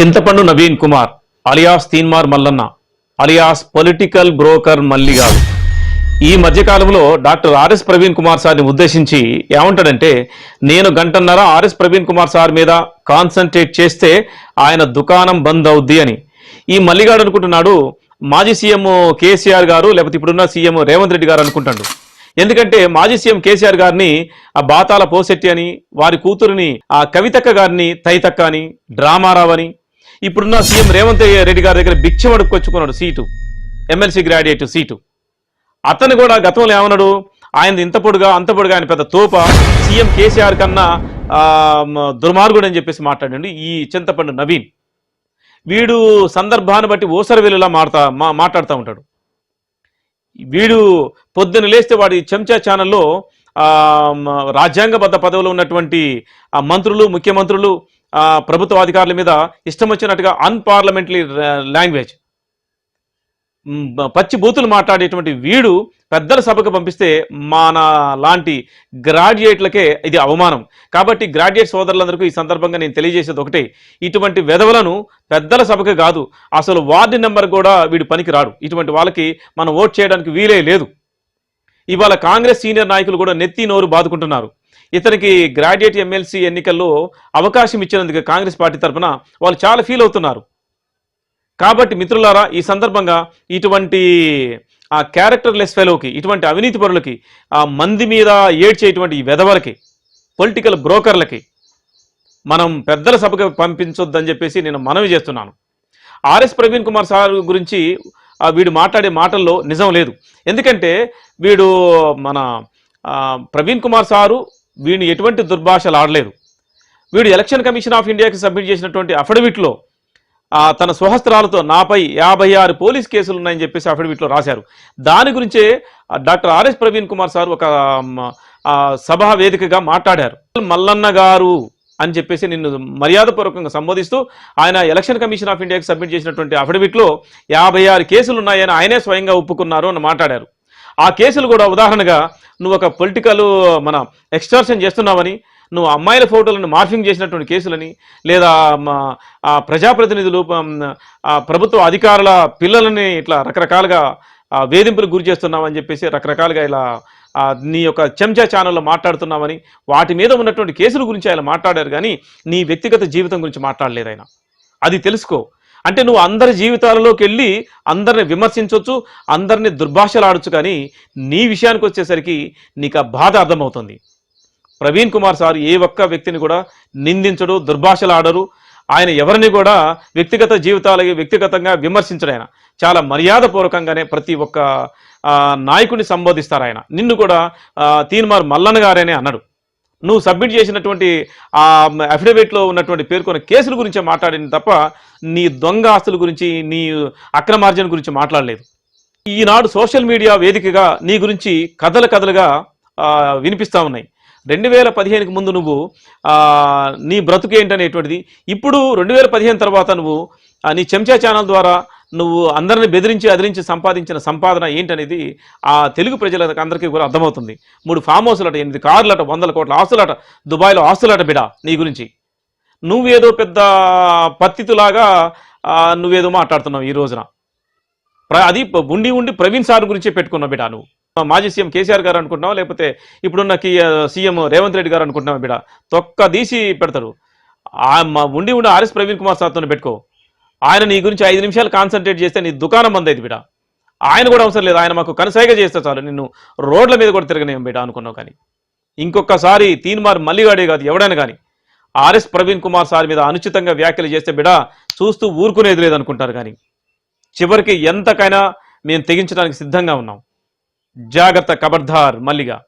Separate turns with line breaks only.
చింతపండు Naveen Kumar alias Teenmaar Mallanna alias political broker మల్లిగారు. ఈ మధ్యకాలంలో డాక్టర్ ఆర్ఎస్ ప్రవీణ్ కుమార్ సార్ని ఉద్దేశించి ఏమంటాడంటే నేను గంటన్నర ఆర్ఎస్ ప్రవీణ్ కుమార్ సార్ మీద కాన్సన్ట్రేట్ చేస్తే ఆయన దుకాణం బంద్ అవుద్ది అని. ఈ మల్లిగాడు అనుకుంటున్నాడు మాజీ సీఎం కేసీఆర్ గారు లేకపోతే ఇప్పుడున్న సీఎం రేవంత్ రెడ్డి గారు అనుకుంటాడు. ఎందుకంటే మాజీ సీఎం కేసీఆర్ గారిని ఆ బాతాల పోసెట్టి అని వారి కూతురిని ఆ కవితక్క గారిని తైతక్క అని డ్రామారావు అని ఇప్పుడున్న సీఎం రేవంత్ రెడ్డి గారి దగ్గర భిక్ష అడుక్కొచ్చుకున్నాడు సీటు. MLC graduate seat. అతను కూడా గతంలో ఏమన్నాడు? ఆయన ఇంత పొడుగా అంత పొడుగా ఆయన పెద్ద తోప సీఎం కేసీఆర్ కన్నా దుర్మార్గుడు అని చెప్పేసి మాట్లాడండి ఈ చింతపండు నవీన్. వీడు సందర్భాన్ని బట్టి ఓసరవేలులా మాడతా మా మాట్లాడుతూ ఉంటాడు. వీడు పొద్దున లేస్తే వాడి చెంచా ఛానల్లో రాజ్యాంగబద్ధ పదవిలో ఉన్నటువంటి మంత్రులు ముఖ్యమంత్రులు ప్రభుత్వ అధికారుల మీద ఇష్టం వచ్చినట్టుగా అన్పార్లమెంటరీ లాంగ్వేజ్ పచ్చి బూతులు మాట్లాడేటువంటి వీడు పెద్దల సభకు పంపిస్తే మన లాంటి గ్రాడ్యుయేట్లకే ఇది అవమానం. కాబట్టి గ్రాడ్యుయేట్ సోదరులందరికీ ఈ సందర్భంగా నేను తెలియజేసేది ఒకటే. ఇటువంటి వెధవలను పెద్దల సభకు కాదు అసలు వార్డు నెంబర్ కూడా వీడు పనికి రాడు. ఇటువంటి వాళ్ళకి మనం ఓట్ చేయడానికి వీలే లేదు. ఇవాళ కాంగ్రెస్ సీనియర్ నాయకులు కూడా నెత్తి నోరు బాదుకుంటున్నారు. ఇతనికి గ్రాడ్యుయేట్ ఎమ్మెల్సీ ఎన్నికల్లో అవకాశం ఇచ్చినందుకు కాంగ్రెస్ పార్టీ తరఫున వాళ్ళు చాలా ఫీల్ అవుతున్నారు. కాబట్టి మిత్రులారా ఈ సందర్భంగా ఇటువంటి ఆ క్యారెక్టర్లెస్ ఫెలోకి ఇటువంటి అవినీతి పరులకి ఆ మంది మీద ఏడ్చేటువంటి ఈ వెధవలకి పొలిటికల్ బ్రోకర్లకి మనం పెద్దల సభకు పంపించొద్దని చెప్పేసి నేను మనవి చేస్తున్నాను. ఆర్ఎస్ ప్రవీణ్ కుమార్ సార్ గురించి వీడు మాట్లాడే మాటల్లో నిజం లేదు. ఎందుకంటే వీడు మన ప్రవీణ్ కుమార్ సారు వీడిని ఎటువంటి దుర్భాషలు ఆడలేదు. వీడు ఎలక్షన్ కమిషన్ ఆఫ్ ఇండియాకి సబ్మిట్ చేసినటువంటి అఫిడవిట్లో తన స్వహస్త్రాలతో నాపై యాభై ఆరు పోలీస్ కేసులు ఉన్నాయని చెప్పేసి అఫిడవిట్లో రాశారు. దాని గురించే doctor RS Praveen Kumar sir ఒక సభా వేదికగా మాట్లాడారు. మల్లన్న గారు అని చెప్పేసి నిన్ను మర్యాదపూర్వకంగా సంబోధిస్తూ ఆయన ఎలక్షన్ కమిషన్ ఆఫ్ ఇండియాకి సబ్మిట్ చేసినటువంటి అఫిడవిట్లో యాభై ఆరు కేసులు ఉన్నాయని ఆయనే స్వయంగా ఒప్పుకున్నారు అని మాట్లాడారు. ఆ కేసులు కూడా ఉదాహరణగా నువ్వు ఒక పొలిటికల్ మన ఎక్స్టర్షన్ చేస్తున్నావని నువ్వు అమ్మాయిల ఫోటోలను మార్ఫింగ్ చేసినటువంటి కేసులని లేదా మా, ప్రజాప్రతినిధులు ప్రభుత్వ అధికారుల పిల్లలని ఇట్లా రకరకాలుగా వేధింపులకు గురి చేస్తున్నామని చెప్పేసి రకరకాలుగా ఇలా నీ యొక్క చెంచా ఛానల్లో మాట్లాడుతున్నామని వాటి మీద ఉన్నటువంటి కేసుల గురించి ఆయన మాట్లాడారు కానీ నీ వ్యక్తిగత జీవితం గురించి మాట్లాడలేదు ఆయన. అది తెలుసుకో. అంటే నువ్వు అందరి జీవితాలలోకి వెళ్ళి అందరిని విమర్శించవచ్చు అందరిని దుర్భాషలు ఆడొచ్చు కానీ నీ విషయానికి వచ్చేసరికి నీకు ఆ బాధ అర్థమవుతుంది. ప్రవీణ్ కుమార్ సార్ ఏ ఒక్క వ్యక్తిని కూడా నిందించడు దుర్భాషలు ఆడరు ఆయన ఎవరిని కూడా వ్యక్తిగత జీవితాలకి వ్యక్తిగతంగా విమర్శించడు ఆయన. చాలా మర్యాదపూర్వకంగానే ప్రతి ఒక్క నాయకుని నాయకుడిని సంబోధిస్తారు ఆయన. నిన్ను కూడా తీన్మార్ మల్లన్న గారనే అన్నాడు. నువ్వు సబ్మిట్ చేసినటువంటి ఆ అఫిడవిట్లో ఉన్నటువంటి పేర్కొన్న కేసుల గురించి మాట్లాడింది తప్ప నీ దొంగ ఆస్తుల గురించి నీ అక్రమార్జన గురించి మాట్లాడలేదు. ఈనాడు సోషల్ మీడియా వేదికగా నీ గురించి కథలు కథలుగా వినిపిస్తూ వినిపిస్తా ఉన్నాయి. రెండు వేల పదిహేనుకి ముందు నువ్వు నీ బ్రతుకు ఏంటనేటువంటిది ఇప్పుడు రెండు వేల పదిహేను తర్వాత నువ్వు నీ చెంచా ఛానల్ ద్వారా నువ్వు అందరిని బెదిరించి అదిరించి సంపాదించిన సంపాదన ఏంటనేది ఆ తెలుగు ప్రజలకు అందరికీ కూడా అర్థమవుతుంది. మూడు ఫామ్ హౌస్లట ఎనిమిది కార్లట వందల కోట్ల ఆస్తులట దుబాయ్లో ఆస్తులట బిడా నీ గురించి. నువ్వేదో పెద్ద పత్తితులాగా నువ్వేదో మాట్లాడుతున్నావు ఈ రోజున. ప్ర- అది ఉండి ఉండి ప్రవీణ్ సార్ గురించే పెట్టుకున్నావు బిడా నువ్వు. మాజీ సీఎం కేసీఆర్ గారు అనుకుంటున్నావా? లేకపోతే ఇప్పుడున్న కి సీఎం రేవంత్ రెడ్డి గారు అనుకుంటున్నావా బిడా? తొక్క తీసి పెడతారు. ఉండి ఉండి ఆర్ఎస్ ప్రవీణ్ కుమార్ సార్తో పెట్టుకో. ఆయన నీ గురించి ఐదు నిమిషాలు కాన్సన్ట్రేట్ చేస్తే నీ దుకాణం బంద్ అయింది బిడ. ఆయన కూడా అవసరం లేదు. ఆయన మాకు కనసాయిగా చేస్తే చాలు. నిన్ను రోడ్ల మీద కూడా తిరగనేం బిడ అనుకున్నావు కానీ. ఇంకొకసారి తీన్మార్ మల్లిగాడే కాదు ఎవడైనా కానీ. ఆర్ఎస్ ప్రవీణ్ కుమార్ సార్ మీద అనుచితంగా వ్యాఖ్యలు చేస్తే బిడ చూస్తూ ఊరుకునేది లేదనుకుంటారు కానీ. చివరికి ఎంతకైనా మేము తెగించడానికి సిద్ధంగా ఉన్నాం. జాగ్రత్త కబర్దార్ మల్లిగా.